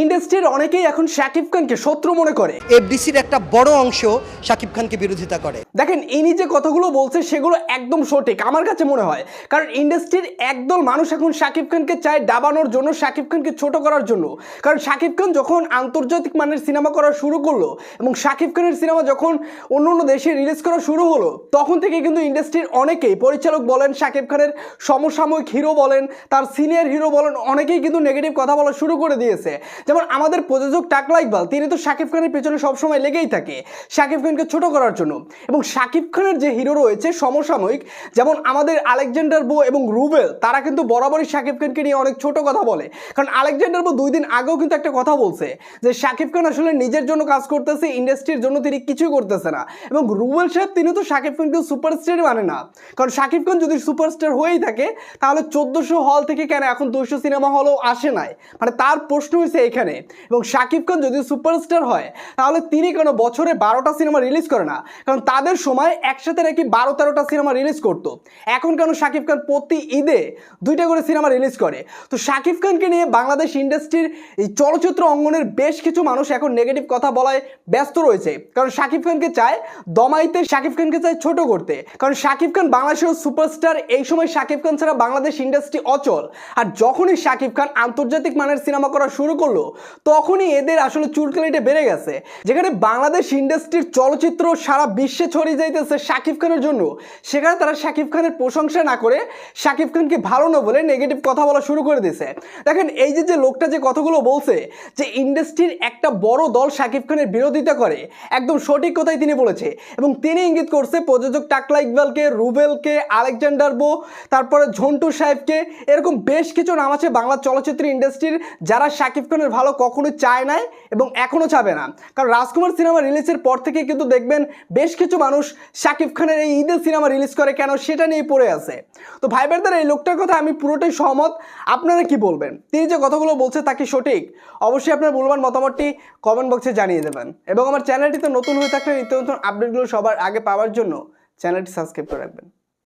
ইন্ডাস্ট্রির অনেকেই এখন শাকিব খানকে শত্রু মনে করে। এফডিসির একটা বড় অংশ শাকিব খানকে বিরোধিতা করে। দেখেন ইনি যে কথাগুলো বলছে সেগুলো একদম সঠিক আমার কাছে মনে হয়। কারণ ইন্ডাস্ট্রির একদল মানুষ এখন শাকিব খানকে চায় দাবানোর জন্য শাকিব খানকে ছোট করার জন্য। কারণ শাকিব খান যখন আন্তর্জাতিক মানের সিনেমা করা শুরু করল এবং শাকিব খানের সিনেমা যখন অন্য অন্য দেশে রিলিজ করা শুরু হলো তখন থেকে কিন্তু ইন্ডাস্ট্রির অনেকেই পরিচালক বলেন শাকিব খানের সমসাময়িক হিরো বলেন তার সিনিয়র হিরো বলেন অনেকেই কিন্তু নেগেটিভ কথা বলা শুরু করে দিয়েছে। যেমন আমাদের প্রযোজক টাকলা ইকবাল তিনি তো শাকিব খানের পেছনে সবসময় লেগেই থাকে, শাকিব খানকে ছোট করার জন্য। এবং শাকিব খানের যে হিরো রয়েছে সমসাময়িক, যেমন আমাদের আলেকজান্ডার বো এবং রুবেল, তারা কিন্তু বরাবরই শাকিব খানকে নিয়ে অনেক ছোট কথা বলে। কারণ আলেকজান্ডার বো দুই দিন আগেও কিন্তু একটা কথা বলছে, যে শাকিব খান আসলে নিজের জন্য কাজ করতেছে ইন্ডাস্ট্রির জন্য তিনি কিছুই করতেছে না। এবং রুবেল সাহেব, তিনি তো শাকিব খানকে সুপারস্টার মানে না। কারণ শাকিব খান যদি সুপারস্টার হয়েই থাকে, তাহলে চোদ্দোশো হল থেকে কেন এখন দুশো সিনেমা হলও আসে নাই? মানে তার প্রশ্ন হয়েছে এখানে। এবং শাকিব খান যদি সুপারস্টার হয়, তাহলে তিনি কেন বছরে বারোটা সিনেমা রিলিজ করে না। কারণ তাদের সময় একসাথে নাকি বারো তেরোটা সিনেমা রিলিজ করতো। এখন কেন শাকিব খান প্রতি ঈদে দুইটা করে সিনেমা রিলিজ করে? তো শাকিব খানকে নিয়ে বাংলাদেশ ইন্ডাস্ট্রির এই চলচ্চিত্র অঙ্গনের বেশ কিছু মানুষ এখন নেগেটিভ কথা বলায় ব্যস্ত রয়েছে। কারণ শাকিব খানকে চায় দমাইতে, শাকিব খানকে চায় ছোট করতে। কারণ শাকিব খান বাংলাদেশের সুপারস্টার, এই সময় শাকিব খান ছাড়া বাংলাদেশ ইন্ডাস্ট্রি অচল। আর যখনই শাকিব খান আন্তর্জাতিক মানের সিনেমা করা শুরু করল তখনই এদের আসলে চুলকালিটা বেড়ে গেছে। যেখানে বাংলাদেশ ইন্ডাস্ট্রির চলচ্চিত্র সারা বিশ্বে ছড়িয়ে যাইতেছে শাকিব খানের জন্য। সেখানে তারা শাকিব খানের প্রশংসা না করে শাকিব খানকে ভালো না বলে নেগেটিভ কথা বলা শুরু করে দিয়েছে। দেখেন, এই যে যে লোকটা যে কথাগুলো বলছে যে ইন্ডাস্ট্রির একটা বড় দল শাকিব খানের বিরোধিতা করে, একদম সঠিক কথাই তিনি বলেছে। এবং তিনি ইঙ্গিত করছে প্রযোজক টাকলা ইকবালকে, রুবেলকে, আলেকজান্ডার বো, তারপরে ঝন্টু সাহেবকে, এরকম বেশ কিছু নাম আছে বাংলা চলচ্চিত্র ইন্ডাস্ট্রির যারা শাকিব খানের ভালো কখনোই চায় নাই এবং এখনও চাবে না। কারণ রাজকুমার সিনেমা রিলিজের পর থেকে কিন্তু দেখবেন বেশ কিছু মানুষ শাকিব খানের এই ঈদের সিনেমা রিলিজ করে কেন সেটা নিয়ে পড়ে আছে। তো ভাই বোনদের এই লোকটার কথা আমি পুরোটাই সহমত। আপনারা কি বলবেন? তিনি যে কথাগুলো বলছে তা কি সঠিক? অবশ্যই আপনার মূল্যবান মতামতটি কমেন্ট বক্সে জানিয়ে দেবেন। এবং আমার চ্যানেলটিতে নতুন হয়ে থাকলে নিত্য নতুন আপডেটগুলো সবার আগে পাওয়ার জন্য চ্যানেলটি সাবস্ক্রাইব করে রাখবেন।